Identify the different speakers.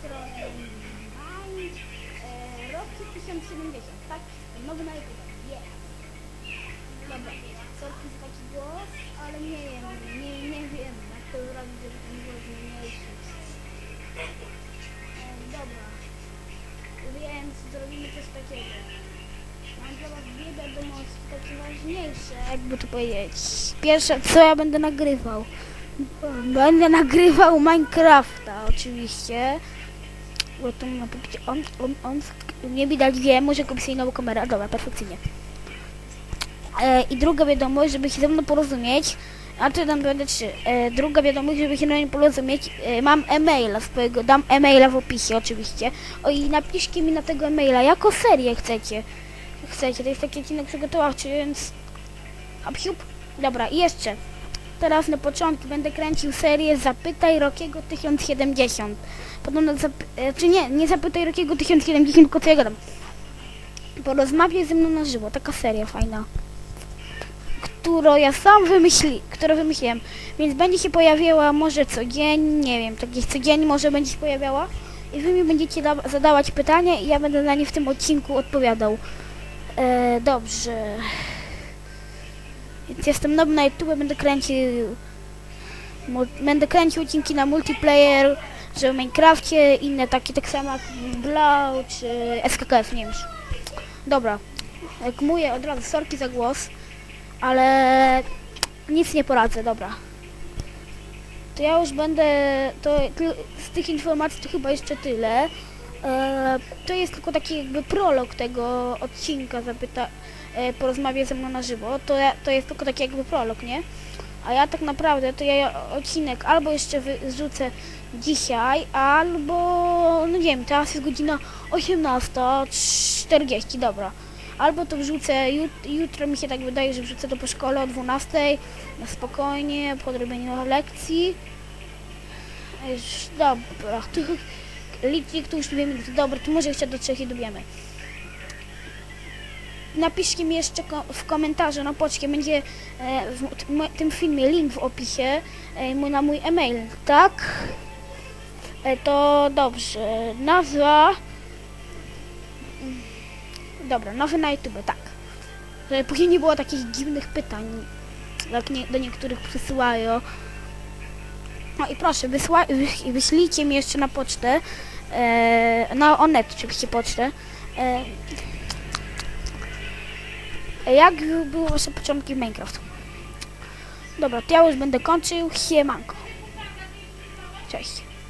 Speaker 1: strony Mind, e, Rocky 1070, tak? Nowy na YouTube, yeah. Dobra, sorki za taki głos, ale nie wiem, nie, nie wiem jak to zrobić, żeby ten głos zmniejszyć. E, dobra, więc zrobimy coś takiego. Mam dla was dwie wiadomości takie ważniejsze, jakby to powiedzieć. Pierwsze, co ja będę nagrywał. Będę nagrywał Minecrafta oczywiście. Bo tu ma powiedzieć, on, on, on, nie widać wie, może kupić sobie nową kamerę. Dobra, perfekcyjnie. E, I druga wiadomość, żeby się ze mną porozumieć, a to tam będę trzy. E, druga wiadomość, żeby się ze mną porozumieć, e, mam e-maila swojego, dam e-maila w opisie oczywiście. O i napiszcie mi na tego e-maila, jaką serię chcecie. Chcecie, to jest taki odcinek przygotowawczy, więc... Hop, siup. Dobra, i jeszcze. Teraz na początku będę kręcił serię Zapytaj Rokiego 1070. Podobno, zap... e, czy nie, nie Zapytaj Rokiego 1070, tylko co ja gadam. Porozmawiaj ze mną na żywo, taka seria fajna. Którą ja sam wymyśli, którą wymyśliłem. Więc będzie się pojawiała może co dzień, nie wiem, tak gdzieś co dzień może będzie się pojawiała. I wy mi będziecie da- zadawać pytania i ja będę na nie w tym odcinku odpowiadał. E, dobrze. Jestem nowy na YouTube, będę kręcił będę kręcił odcinki na multiplayer, że w Minecrafcie, inne takie tak samo jak Blau czy SKKF, nie wiem. Dobra, mówię od razu sorki za głos, ale nic nie poradzę, dobra. To ja już będę, to z tych informacji to chyba jeszcze tyle. E, to jest tylko taki jakby prolog tego odcinka, zapyta, e, porozmawiaj ze mną na żywo. To, ja, to jest tylko taki jakby prolog, nie? A ja tak naprawdę to ja odcinek albo jeszcze wyrzucę dzisiaj, albo no nie wiem, teraz jest godzina 18.40, dobra. Albo to wrzucę jut, jutro mi się tak wydaje, że wrzucę to po szkole o 12.00 na spokojnie, po odrobieniu lekcji. Dobra, tu licznik tu już dwie minuty, dobra, to może jeszcze do trzech i dobiemy. Napiszcie mi jeszcze w komentarzu na poczcie, będzie e, w tym filmie link w opisie e, na mój e-mail, tak? E, to dobrze, nazwa... Mm, Dobra, nowy na YouTube, tak. Później nie było takich dziwnych pytań, jak nie, do niektórych przysyłają. No i proszę, wysła, wyś- wyślijcie mi jeszcze na pocztę, e, na Onet oczywiście pocztę, e, jak były wasze początki w Minecraft? Dobra, to ja już będę kończył. Siemanko. Cześć.